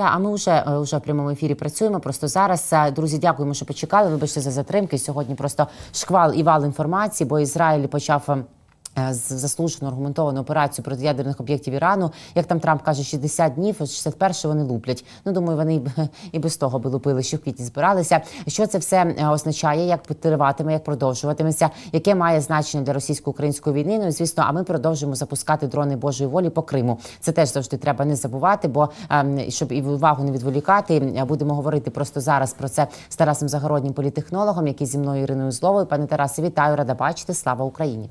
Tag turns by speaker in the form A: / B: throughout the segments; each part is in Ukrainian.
A: Та, а ми вже, е, вже в прямому ефірі працюємо. Просто зараз Е, друзі, дякуємо, що почекали. Вибачте за затримки. Сьогодні просто шквал і вал інформації, бо Ізраїль почав. Е, з- Заслужено аргументовану операцію проти ядерних об'єктів Ірану. Як там Трамп каже, 60 днів, ось 61 вони луплять. Ну думаю, вони і без того би лупили, що в квітні збиралися. Що це все е, означає? Як триватиме, як продовжуватиметься? Яке має значення для російсько-української війни? Ну звісно, а ми продовжуємо запускати дрони Божої волі по Криму. Це теж завжди треба не забувати, бо ем, щоб і увагу не відволікати, будемо говорити просто зараз про це з Тарасом Загороднім, політехнологом, який зі мною Іриною Зловою. Пане Тарасе, вітаю, рада бачити. Слава Україні!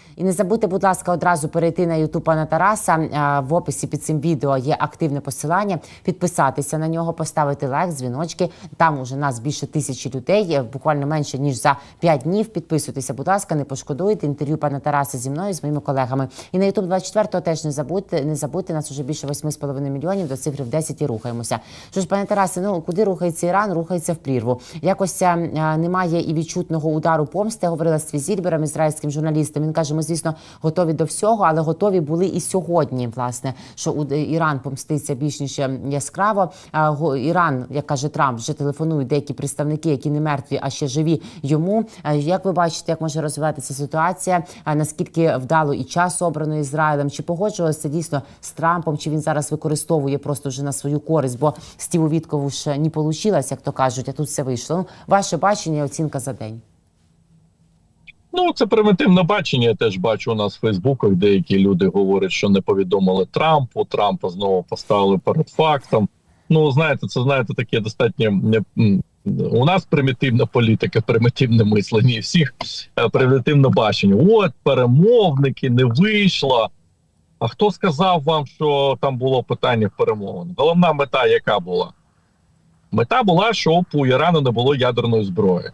A: І не забудьте, будь ласка, одразу перейти на Ютуб пана Тараса. В описі під цим відео є активне посилання. Підписатися на нього, поставити лайк, дзвіночки. Там уже нас більше тисячі людей, е, буквально менше ніж за 5 днів. Підписуйтеся, будь ласка, не пошкодуйте. Інтерв'ю пана Тараса зі мною, з моїми колегами. І на Ютуб 24 теж не забудьте. Не забудьте нас уже більше 8,5 мільйонів до цифри в 10 і рухаємося. Що ж, пане Тарасе, ну куди рухається Іран? Рухається в прірву. Якось немає і відчутного удару помсти. Говорила з Твізільбером, ізраїльським журналістом. Він каже: ми, звісно, готові до всього, але готові були і сьогодні. Власне, що Іран помститься більш ніж е, яскраво. Іран, як каже Трамп, вже телефонують деякі представники, які не мертві, а ще живі йому. Як ви бачите, як може розвиватися ситуація? Наскільки вдало і час обрано Ізраїлем? Чи погоджувалося дійсно з Трампом? Чи він зараз використовує просто вже на свою користь? Бо Стіву Віткову ж не вийшло, як то кажуть, а тут все вийшло. Ну, ваше бачення, і оцінка за день.
B: Ну, це примітивне бачення. Я теж бачу у нас в Фейсбуках. Деякі люди говорять, що не повідомили Трампу. Трампа знову поставили перед фактом. Ну, знаєте, це знаєте, таке достатньо у нас примітивна політика, примітивне мислення. Всіх е, примітивне бачення. От перемовники не вийшло. А хто сказав вам, що там було питання перемовин? Головна мета, яка була? Мета була, щоб у Ірану не було ядерної зброї.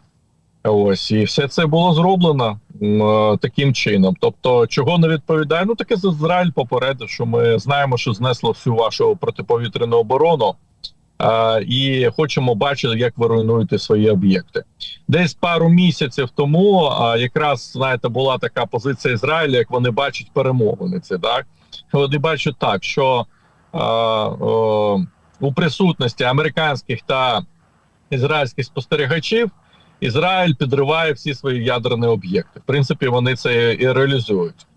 B: Ось і все це було зроблено е, таким чином. Тобто, чого не відповідає? Ну таке з Ізраїль попередив, що ми знаємо, що знесло всю вашу протиповітряну оборону. е, І хочемо бачити, як ви руйнуєте свої об'єкти. Десь пару місяців тому а, якраз знаєте, була така позиція Ізраїля, як вони бачать перемовини. Це так вони бачать так, що а, о, у присутності американських та ізраїльських спостерігачів. Ізраїль підриває всі свої ядерні об'єкти. В принципі, вони це і реалізують.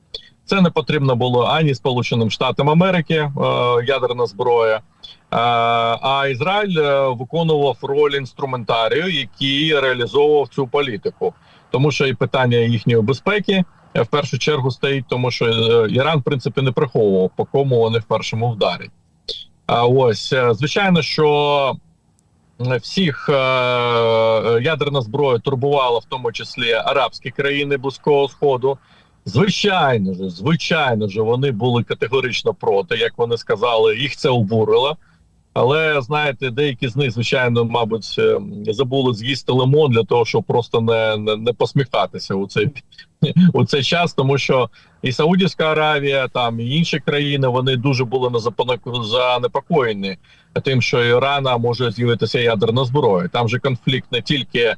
B: Це не потрібно було ані Сполученим Штатам Америки, е, ядерна зброя, е, а Ізраїль е, виконував роль інструментарію, який реалізовував цю політику, тому що і питання їхньої безпеки в першу чергу стоїть, тому що Іран, в принципі, не приховував, по кому вони в першому вдарять. А ось звичайно, що всіх е, ядерна зброя турбувала, в тому числі арабські країни Близького Сходу. Звичайно ж, звичайно ж, вони були категорично проти, як вони сказали, їх це обурило. Але знаєте, деякі з них, звичайно, мабуть, е, забули з'їсти лимон для того, щоб просто не, не, не посміхатися у цей у цей час, тому що і Саудівська Аравія, там і інші країни вони дуже були занепокоєні тим, що Ірана може з'явитися ядерна зброя. Там же конфлікт не тільки е,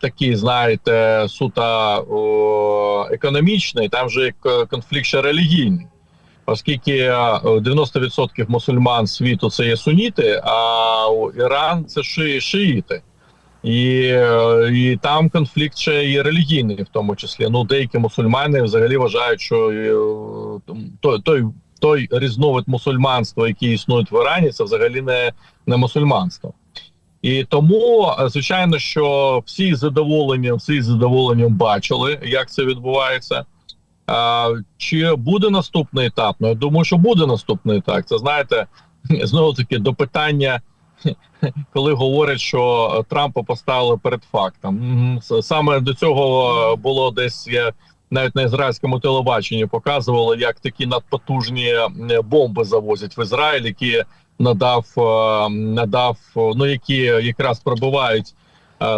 B: такий, знаєте, суто о, економічний, там же конфлікт ще релігійний. Оскільки е, 90% мусульман світу це є суніти, а Іран це ши, шиїти. І, е, і там конфлікт ще і релігійний, в тому числі. Ну, деякі мусульмани взагалі вважають, що е, той, той, той різновид мусульманства, який існує в Ірані, це взагалі не, не мусульманство. І тому, е, звичайно, що всі задоволенням, всі задоволенням бачили, як це відбувається. А, чи буде наступний етап? Ну я думаю, що буде наступний етап. Це знаєте, знову таки до питання, коли говорять, що Трампа поставили перед фактом. Саме до цього було десь я навіть на ізраїльському телебаченні показували, як такі надпотужні е, бомби завозять в Ізраїль, які надав, е, надав, е, ну які якраз пробивають е,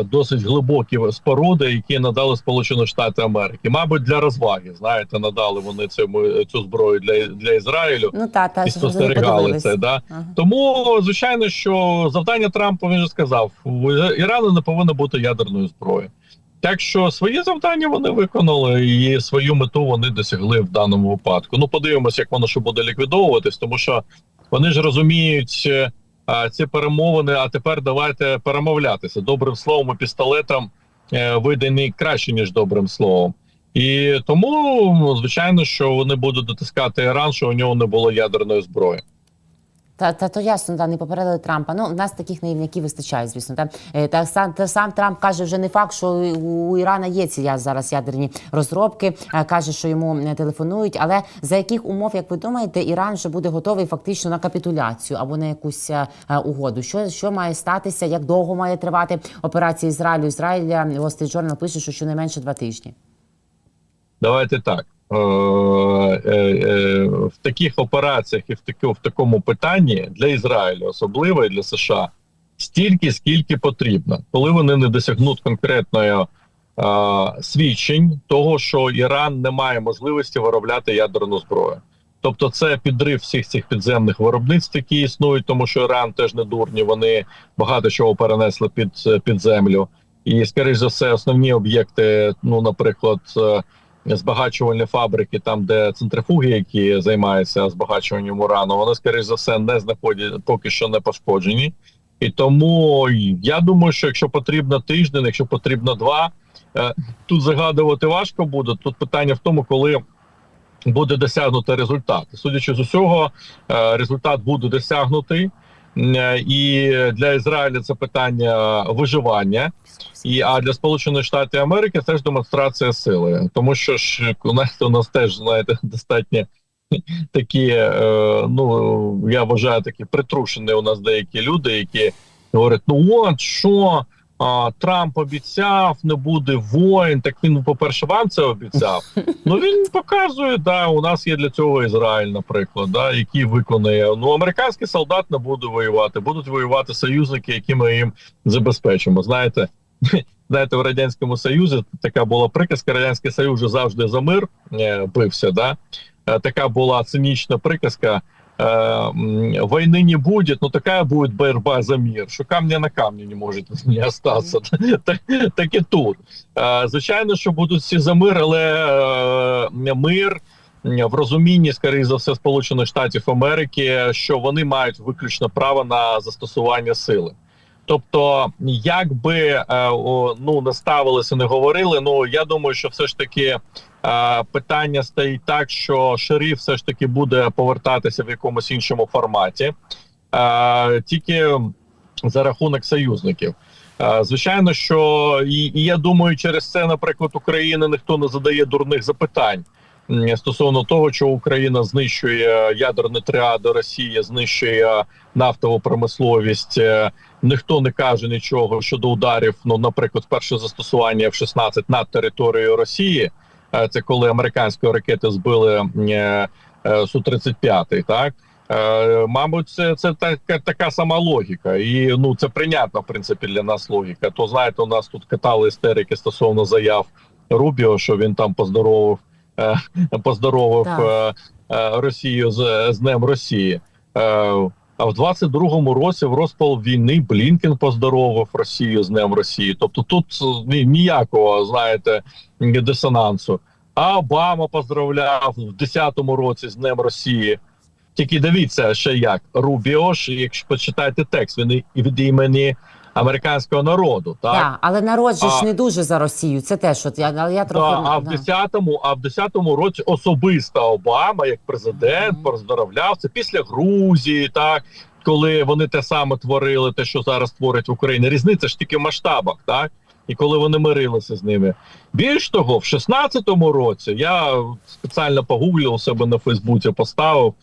B: досить глибокі споруди, які надали Сполучені Штати Америки. Мабуть, для розваги. Знаєте, надали вони цьому цю зброю для, для Ізраїлю
A: Ну та та
B: і спостерігали це. Да?
A: Ага.
B: Тому звичайно, що завдання Трампа він же сказав: у Ірану не повинно бути ядерної зброї. Так що свої завдання вони виконали, і свою мету вони досягли в даному випадку. Ну, подивимося, як воно ще буде ліквідовуватись, тому що вони ж розуміють е, ці перемовини. А тепер давайте перемовлятися добрим словом і пістолетом е, вийде краще ніж добрим словом. І тому, звичайно, що вони будуть дотискати Іран, що у нього не було ядерної зброї.
A: Та, та то ясно, да, не попередили Трампа. Ну, в нас таких наївняків вистачає, звісно. Та, е, та, сам, та сам Трамп каже, вже не факт, що у, Ірана є ці зараз ядерні розробки. Е, каже, що йому не телефонують. Але за яких умов, як ви думаєте, Іран вже буде готовий фактично на капітуляцію або на якусь е, е, угоду? Що, що має статися? Як довго має тривати операція Ізраїлю? Ізраїля Wall Street Journal пише, що щонайменше два тижні.
B: Давайте так. Е, е, е, в таких операціях і в, таки, в такому питанні для Ізраїлю, особливо і для США, стільки, скільки потрібно, коли вони не досягнуть конкретної свідчень того, що Іран не має можливості виробляти ядерну зброю. Тобто, це підрив всіх цих підземних виробництв, які існують, тому що Іран теж не дурні. Вони багато чого перенесли під, під землю. І, скоріш за все, основні об'єкти, ну, наприклад, збагачувальні фабрики, там де центрифуги, які займаються збагачуванням урану, вони скоріш за все не знаходять поки що не пошкоджені. І тому я думаю, що якщо потрібно тиждень, якщо потрібно два, е, тут загадувати важко буде. Тут питання в тому, коли буде досягнути результат. Судячи з усього, е, результат буде досягнутий. Е, І для Ізраїля це питання виживання. І а для Сполучених Штатів Америки це ж демонстрація сили, тому що ж у нас у нас теж знаєте достатньо такі. Е, ну я вважаю, такі притрушені у нас деякі люди, які говорять: ну от що Трамп обіцяв, не буде воїн. Так він, по перше, вам це обіцяв. Ну він показує, да, у нас є для цього Ізраїль, наприклад, да, який виконує. Ну американський солдат не буде воювати, будуть воювати союзники, які ми їм забезпечимо. Знаєте. Знаєте, в радянському союзі така була приказка. Радянський Союз завжди за мир е, бився. Да? Е, така була цинічна приказка. Е, м, війни не будет, но така будет борьба за мир, що камня на камні не може не остатися. Так, так і тут. Е, звичайно, що будуть всі за мир, але е, мир в розумінні, скоріше за все, Сполучених Штатів Америки, що вони мають виключно право на застосування сили. Тобто, як би е, ну не ставилися, не говорили. Ну я думаю, що все ж таки е, питання стоїть так, що шериф все ж таки буде повертатися в якомусь іншому форматі, е, тільки за рахунок союзників. Звичайно, що і, і я думаю, через це, наприклад, Україна ніхто не задає дурних запитань. М, Стосовно того, що Україна знищує ядерні тріади, Росія знищує нафтову промисловість, е, ніхто не каже нічого щодо ударів. Ну, наприклад, перше застосування F-16 над територією Росії. Е, Це коли американські ракети збили е, е, су 35 Так Е, мабуть, це, це така, така сама логіка, і ну це прийнятна в принципі для нас логіка. То знаєте, у нас тут катали істерики стосовно заяв Рубіо, що він там поздоровив, е, поздоровив
A: Так.
B: е, е, Росію з, з Днем Росії. Е, а в 22-му році в розпал війни Блінкен поздоровив Росію з Днем Росії. Тобто тут ніякого, знаєте, дисонансу. А Обама поздравляв в 10-му році з Днем Росії. Тільки дивіться ще як Рубіо ж, якщо почитаєте текст, він від імені американського народу, так?
A: Так, але народ же ж не дуже за Росію. Це теж от я, але я
B: Да,
A: трохи
B: а в
A: да.
B: 10-му, а в 10-му році особисто Обама, як президент,
A: Мгм.
B: поздоровляв це після Грузії, так коли вони те саме творили, те, що зараз творять в Україні. Різниця ж тільки в масштабах, так і коли вони мирилися з ними. Більш того, в 16-му році я спеціально погуглив у себе на Фейсбуці, поставив,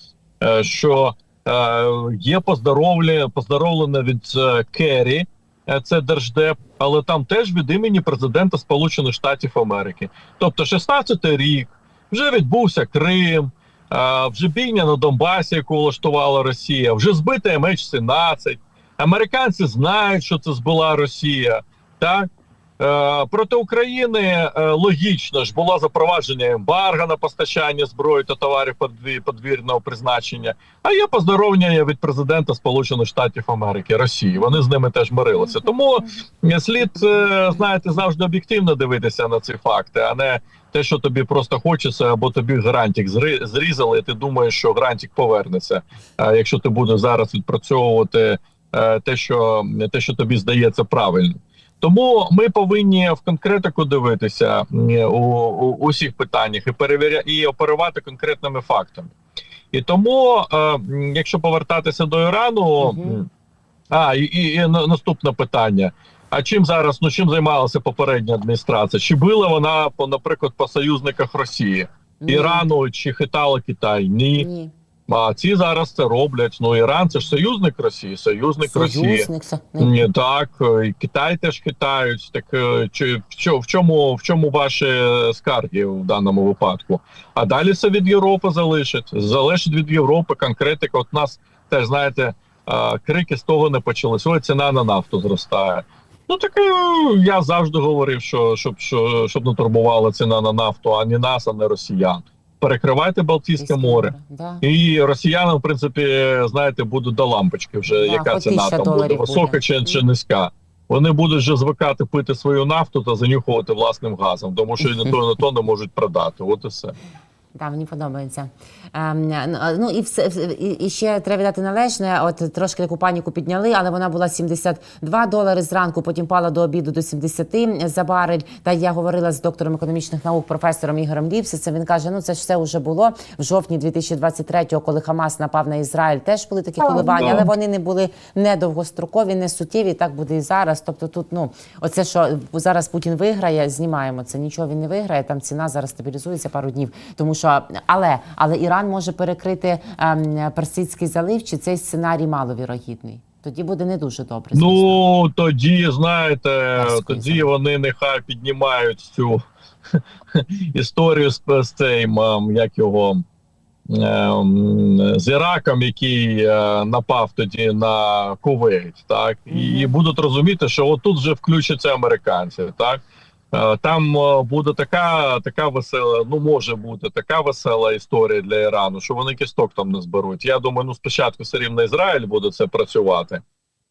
B: е, що е, є поздоровлення, поздоровлення від е, Керрі. Е, Це держдеп, але там теж від імені президента Сполучених Штатів Америки. Тобто, 16-й рік вже відбувся Крим, е, вже бійня на Донбасі, яку влаштувала Росія, вже збита MH17. Американці знають, що це збила Росія. Так проти України е, логічно ж було запровадження ембарго на постачання зброї та товарів подві- подвірного призначення. А є поздоровлення від президента Сполучених Штатів Америки Росії. Вони з ними теж мирилися. Тому е, слід е, знаєте завжди об'єктивно дивитися на ці факти, а не те, що тобі просто хочеться, або тобі грантик зрізали, і ти думаєш, що грантик повернеться. А якщо ти будеш зараз відпрацьовувати е, те, що те, що тобі здається правильним. Тому ми повинні в конкретику дивитися у, у усіх питаннях і перевіря і оперувати конкретними фактами. І тому, е, якщо повертатися до Ірану, м, а і, і, і на- наступне питання. А чим зараз ну чим займалася попередня адміністрація? Чи била вона по, наприклад, по союзниках Росії,
A: Ні.
B: Ірану чи хитала Китай? Ні.
A: Ні.
B: А ці зараз це роблять. Ну Іран це ж союзник Росії, союзник Росії.
A: Союзник.
B: Ні, так і Китай теж хитають. Так е, чи в чо- в чому в чому ваші скарги в даному випадку? А далі це від Європи залишить. Залежить від Європи. Конкретика. От нас теж знаєте, е, крики з того не почалися. Ой, ціна на нафту зростає. Ну так е, я завжди говорив, що щоб що, щоб не турбувала ціна на нафту, ані нас, а не росіян. Перекривайте Балтійське море.
A: Да.
B: І росіянам, в принципі, знаєте, будуть до лампочки вже
A: Да,
B: яка ціна там буде висока чи, чи низька. Вони будуть вже звикати пити свою нафту та занюхувати власним газом, тому що і не то, не то не можуть продати. От і все.
A: Так, мені подобається. Ем, ну і все і, і ще треба дати належне. От трошки таку паніку підняли, але вона була 72 долари зранку. Потім пала до обіду до 70 за барель. Та я говорила з доктором економічних наук, професором Ігорем Ліпсицем. Він каже: ну це ж все вже було в жовтні 2023-го, коли Хамас напав на Ізраїль. Теж були такі коливання, але вони не були не довгострокові, не суттєві. Так буде і зараз. Тобто, тут ну оце, що зараз Путін виграє, знімаємо це. Нічого він не виграє. Там ціна зараз стабілізується пару днів. Тому що але але Іран може перекрити ем, Персидський залив, чи цей сценарій маловірогідний. Тоді буде не дуже добре. звісно.
B: Ну тоді знаєте,
A: Перської
B: тоді
A: землі.
B: вони нехай піднімають цю історію з, з цим, ем, як його. ем, З Іраком, який е, напав тоді на Кувейт, так і будуть розуміти, що отут вже включаться американці, так там е, буде така, така весела, ну може бути така весела історія для Ірану, що вони кісток там не зберуть. Я думаю, ну спочатку все рівно Ізраїль буде це працювати.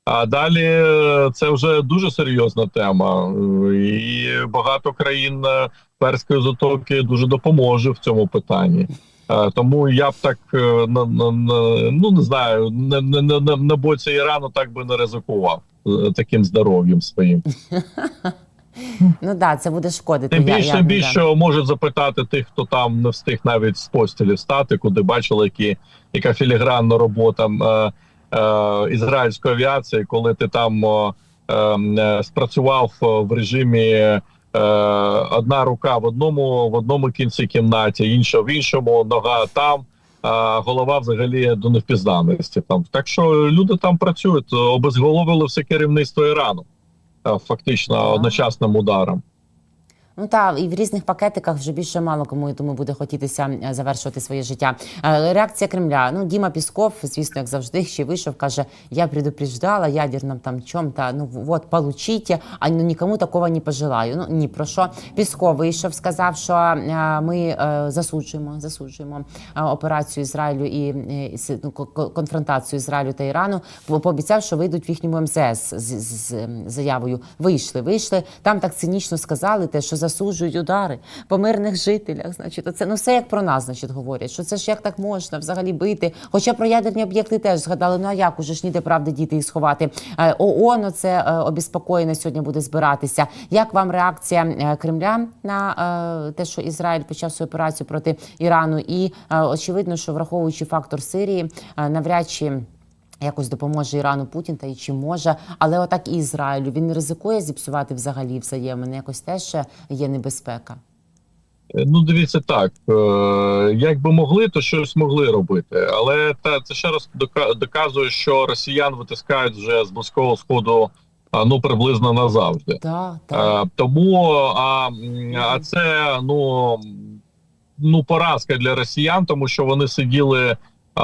B: А далі е, це вже дуже серйозна тема, Е, і багато країн е, перської затоки дуже допоможе в цьому питанні. Е, Тому я б так е, ну не знаю, на, на, на, боці Ірану так би не ризикував е, таким здоров'ям своїм.
A: Ну да, це буде шкодити.
B: Тим більше,
A: я-
B: тим
A: да.
B: можуть запитати тих, хто там не встиг навіть з постелі встати, куди бачили, які, яка філігранна робота е, е, ізраїльської авіації, коли ти там е, е, спрацював е, в режимі е, одна рука в одному в одному кінці кімнаті, інша в іншому, нога там. А голова взагалі до невпізнаності там. Так що люди там працюють, обезголовили все керівництво Ірану, фактично одночасним ударом.
A: Ну та і в різних пакетиках вже більше мало кому тому буде хотітися е, завершувати своє життя. Е, Реакція Кремля. Ну Діма Пісков, звісно, як завжди, ще вийшов, каже: я предупреждала ядерном там чом-то, ну вот получите, а ну нікому такого не пожелаю. Ну ні про що. Пісков вийшов, сказав, що е, ми засуджуємо, засуджуємо операцію Ізраїлю і, ну, ко- ко- конфронтацію Ізраїлю та Ірану. Пообіцяв, що вийдуть в їхньому МЗС з, з, з ем, заявою. Вийшли, вийшли. Там так цинічно сказали, те, що засуджують удари по мирних жителях. Значить, оце ну все як про нас, значить, говорять, що це ж як так можна взагалі бити. Хоча про ядерні об'єкти теж згадали. Ну а як уже ж ніде правди діти їх сховати? Е, ООН оце е, обіспокоєно сьогодні буде збиратися. Як вам реакція е, Кремля на те, що Ізраїль почав свою операцію проти Ірану? І очевидно, що враховуючи фактор Сирії, навряд чи. Якось допоможе Ірану Путін та й чи може, але отак і Ізраїлю він не ризикує зіпсувати взагалі взаємини. Якось теж є небезпека.
B: Е, Ну, дивіться так. Е, як би могли, то щось могли робити. Але та це ще раз доказує, що росіян витискають вже з близького сходу ну приблизно назавжди.
A: Так, так.
B: Е, тому а, а це ну, ну поразка для росіян, тому що вони сиділи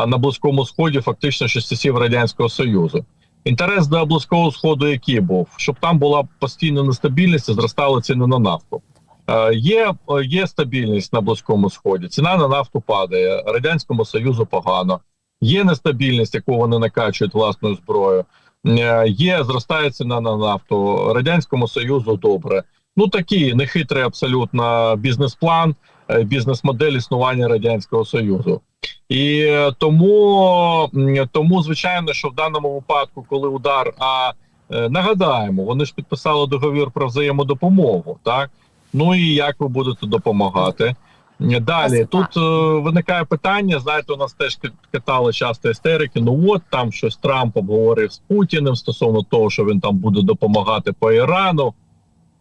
B: на близькому сході фактично ще з часів радянського союзу. Інтерес до близького сходу, який був, щоб там була постійна нестабільність і зростали ціни на нафту. Е, Є, є стабільність на близькому сході. Ціна на нафту падає. Радянському Союзу погано. Є нестабільність, яку вони накачують власною зброєю. Е, Є зростає ціна на нафту. Радянському Союзу добре. Ну такий нехитрий абсолютно бізнес-план, е, бізнес-модель існування радянського союзу. І е, тому, тому, звичайно, що в даному випадку, коли удар, а е, нагадаємо, вони ж підписали договір про взаємодопомогу, так ну і як ви будете допомагати? Далі тут е, виникає питання. Знаєте, у нас теж кит- катали часто істерики. Ну от там щось Трамп обговорив з Путіним стосовно того, що він там буде допомагати по Ірану.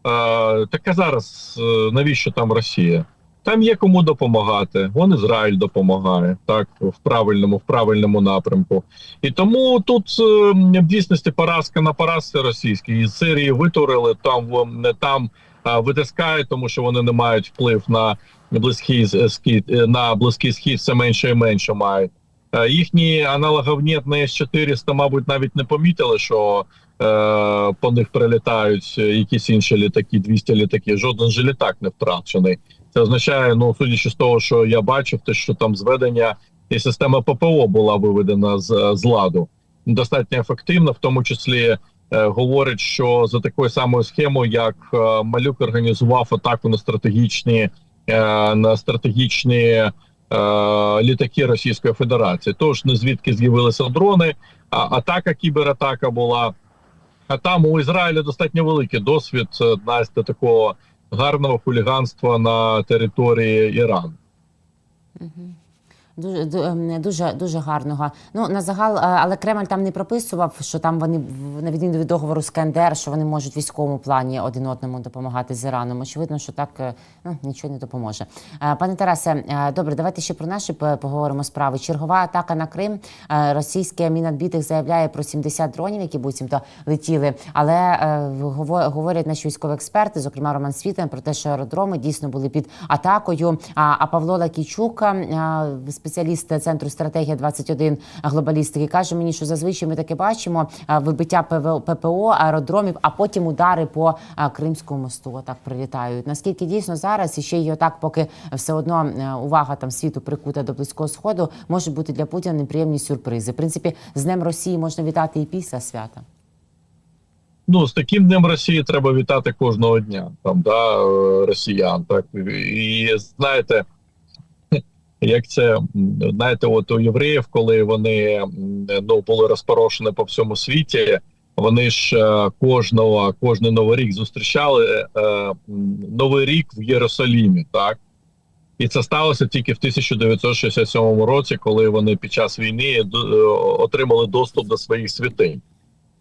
B: Е, таке зараз е, навіщо там Росія? Там є кому допомагати. Вон Ізраїль допомагає так в правильному, в правильному напрямку. І тому тут е, в дійсності поразка на поразці російській із Сирії витурили там в- не там е, витискають, тому що вони не мають вплив на близький схід е, на близький схід все менше і менше мають. Е, Їхні аналоговні на С-400, мабуть, навіть не помітили, що е, по них прилітають е, якісь інші літаки, 200 літаків. Жоден же літак не втрачений. Це означає, ну судячи з того, що я бачив, те, що там зведення і система ППО була виведена з, з ладу достатньо ефективно, в тому числі. е, Говорить, що за такою самою схемою, як е, Малюк організував атаку на стратегічні е, на стратегічні е, літаки Російської Федерації. Тож не звідки з'явилися дрони, а атака, кібератака була. А там у Ізраїля достатньо великий досвід Настя, такого гарного хуліганства на території Ірану.
A: Дуже ем, дуже дуже гарного. Ну на загал, е, але Кремль там не прописував, що там вони на відміну від договору з КНДР, що вони можуть військовому плані один одному допомагати з Іраном. Очевидно, що так е, ну нічого не допоможе. Е, Пане Тарасе, добре, давайте ще про наші поговоримо справи. Чергова атака на Крим. Російське мінадбітих заявляє про 70 дронів, які буцімто летіли. Але говорять наші військові експерти, зокрема Роман Світин, про те, що аеродроми дійсно були під атакою. А, Павло Лакійчук, спеціаліст центру стратегія 21 глобалістики, каже мені, що зазвичай ми таке бачимо вибиття ППО, аеродромів, а потім удари по Кримському мосту. Отак прилітають. Наскільки дійсно зараз і ще й отак, поки все одно е, увага там світу прикута до близького сходу, може бути для Путіна неприємні сюрпризи. В принципі, з Днем Росії можна вітати і після свята.
B: Ну з таким днем Росії треба вітати кожного дня. Там да е, росіян, так і знаєте. Як це знаєте, от у євреїв, коли вони ну були розпорошені по всьому світі, вони ж е, кожного кожний новий рік зустрічали е, новий рік в Єрусалімі, так і це сталося тільки в 1967 році, коли вони під час війни е, отримали доступ до своїх святинь.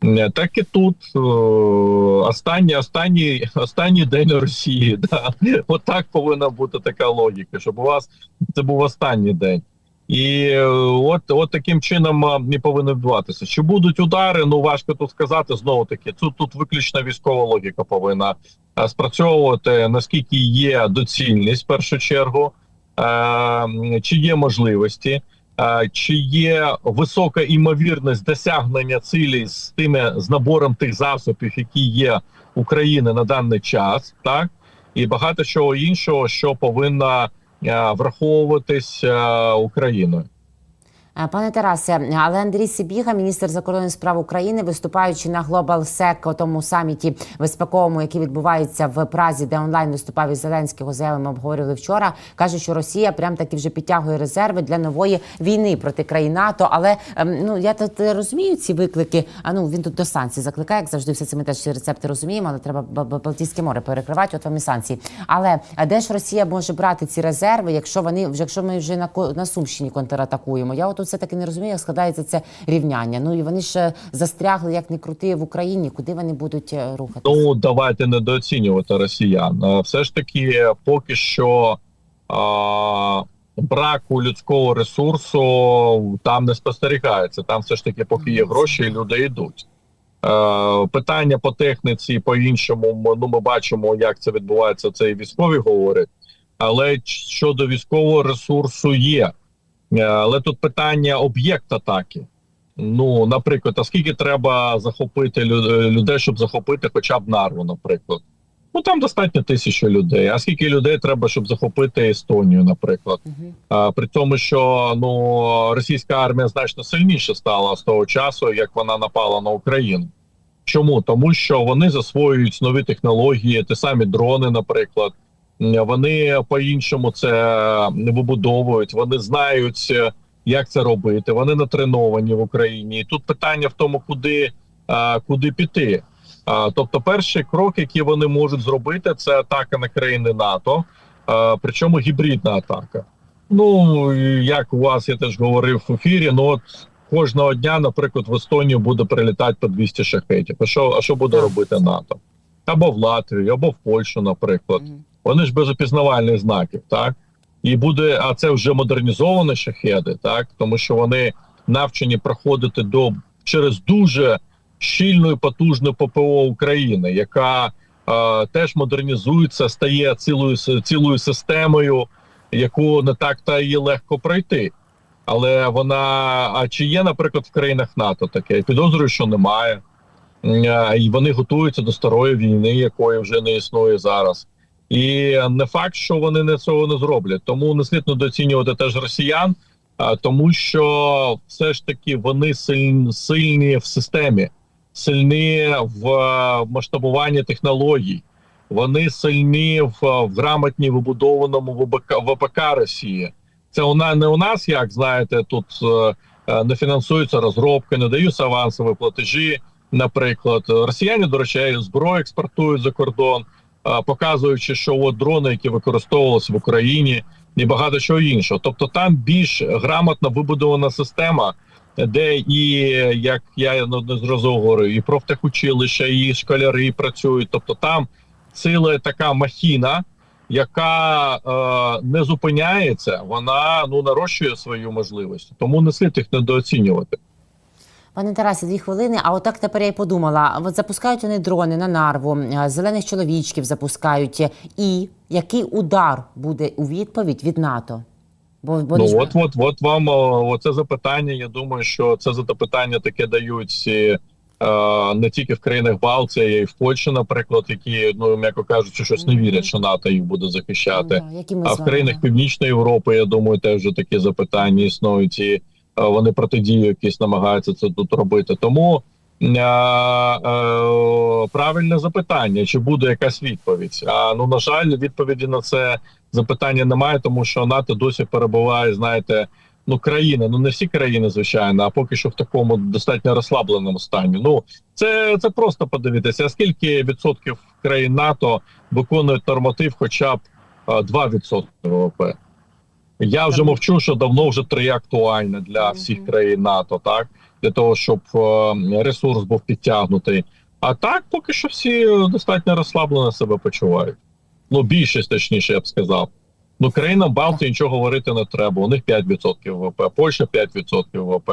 B: Е, Так і тут останній, останній, останній день Росії. Да. От повинна бути така логіка, щоб у вас це був останній день. І е, от, от таким чином не повинно відбуватися. Чи будуть удари? Ну важко тут сказати. Знову таки, тут, тут виключно військова логіка повинна е, спрацьовувати, наскільки є доцільність в першу чергу, чи є можливості. Чи є висока імовірність досягнення цілі з тими з набором тих засобів, які є України на даний час, так і багато чого іншого, що повинна враховуватись Україною.
A: Е, Пане Тарасе, але Андрій Сибіга, міністр закордонних справ України, виступаючи на Global SEC, тому саміті безпековому, який відбувається в Празі, де онлайн виступав із Зеленського заяви, ми обговорювали вчора. каже, що Росія прям таки вже підтягує резерви для нової війни проти країн НАТО. Але ем, ну я тут розумію ці виклики. А ну він тут до санкцій закликає, як завжди, все це ми теж ці рецепти розуміємо, але треба Балтійське море перекривати. От вам і санкції. Але де ж Росія може брати ці резерви, якщо вони якщо ми вже на на Сумщині контратакуємо? Я от все таки не розумію, як складається це рівняння. Ну і вони ж застрягли як не крути в Україні. Куди вони будуть е, рухатися?
B: Ну давайте недооцінювати росіян. Е, Все ж таки, поки що а, браку людського ресурсу там не спостерігається. Там все ж таки, поки є гроші, і люди йдуть. Е, питання по техніці, по іншому, ну ми бачимо, як це відбувається. Це і військові говорять. Але щодо військового ресурсу є. Е, Але тут питання об'єкт атаки. Ну, наприклад, а скільки треба захопити людей, щоб захопити хоча б нарву, наприклад. Ну там достатньо тисячі людей. А скільки людей треба, щоб захопити Естонію, наприклад?
A: Мгм.
B: А, при тому, що ну російська армія значно сильніше стала з того часу, як вона напала на Україну. Чому? Тому що вони засвоюють нові технології, ті самі дрони, наприклад. Вони по-іншому це не вибудовують, вони знають, е, як це робити. Вони натреновані в Україні. І тут питання в тому, куди, куди піти. Тобто, перший крок, який вони можуть зробити, це атака на країни НАТО, причому гібридна атака. Ну як у вас я теж говорив в ефірі. Ну от кожного дня, наприклад, в Естонію буде прилітати по 200 шахетів. А що, а що буде робити НАТО? Або в Латвію, або в Польщу, наприклад. Вони ж без опізнавальних знаків, так і буде, а це вже модернізовані шахеди, так тому що вони навчені проходити до через дуже щільну і потужну ППО України, яка е, теж модернізується, стає цілою цілою системою, яку не так та її легко пройти. Але вона а чи є, наприклад, в країнах НАТО таке? Я підозрюю, що немає. І вони готуються до старої війни, якої вже не існує зараз. І не факт, що вони не цього не зроблять. Тому не слід недооцінювати теж росіян, а, тому що все ж таки вони сильні, сильні в системі, сильні в е, масштабуванні технологій. Вони сильні в, е, в грамотні вибудованому ВПК, ВПК Росії. Це вона не у нас, як знаєте, тут е, е, не фінансуються розробки, не даються авансові платежі. Наприклад, росіяни, до речі, зброю експортують за кордон, показуючи, що от дрони, які використовувалися в Україні, і багато чого іншого. Тобто, там більш грамотно вибудована система, де і як я неодноразово говорю, і профтехучилища, і школяри працюють. Тобто, там ціла така махіна, яка е, не зупиняється, вона ну нарощує свою можливість. Тому не слід їх недооцінювати.
A: Пане Тарасе, дві хвилини. А отак тепер я й подумала: от запускають вони дрони на нарву, е, зелених чоловічків запускають. І який удар буде у відповідь від НАТО? Бо вони
B: ну от, от, от вам о, оце запитання. Я думаю, що це запитання таке дають е, не тільки в країнах Балтії, й в Польщі, наприклад, які ну м'яко кажучи, щось не вірять, що НАТО їх буде захищати.
A: Які ми
B: А в країнах Північної Європи, я думаю, теж такі запитання існують, і е, вони протидію якісь намагаються це тут робити. Тому е, е, правильне запитання: чи буде якась відповідь? А ну на жаль, відповіді на це запитання немає, тому що НАТО досі перебуває, знаєте. Ну, країни, ну не всі країни, звичайно, а поки що в такому достатньо розслабленому стані. Ну це, це просто подивитися, скільки відсотків країн НАТО виконують норматив, хоча б е, 2% ВВП. Я вже мовчу, що давно вже три актуальне для всіх країн НАТО, так для того, щоб е, ресурс був підтягнутий. А так, поки що всі достатньо розслаблено себе почувають. Ну, більшість, точніше, я б сказав. Ну, країнам Балтії нічого говорити не треба. У них 5% ВВП, Польща 5% ВВП,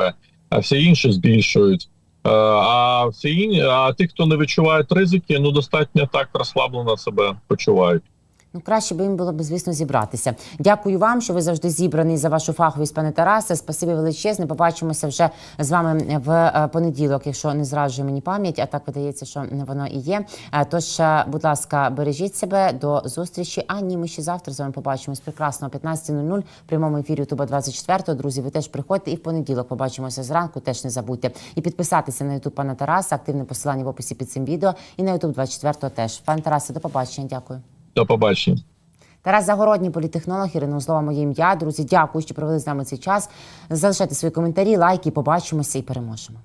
B: а всі інші збільшують. Е, А всі інші, а ті, хто не відчувають ризики, ну достатньо так розслаблено себе почувають.
A: Ну, краще би їм було б, звісно, зібратися. Дякую вам, що ви завжди зібраний за вашу фаховість, пане Тарасе. Спасибі величезне. Побачимося вже з вами в е, понеділок, якщо не зраджує мені пам'ять, а так видається, що воно і є. Е, Тож, е, будь ласка, бережіть себе до зустрічі. А ні, ми ще завтра з вами побачимось прекрасно о 15.00 в прямому ефірі Ютуба 24 Друзі, ви теж приходьте і в понеділок побачимося зранку. Теж не забудьте і підписатися на Ютуб пана Тараса. Активне посилання в описі під цим відео. І на Ютуб 24 теж. Пане Тарасе, до побачення. Дякую.
B: До побачення.
A: Тарас Загородній, політехнолог, Ірина Узлова, моє ім'я. Друзі, дякую, що провели з нами цей час. Залишайте свої коментарі, лайки. Побачимося і переможемо.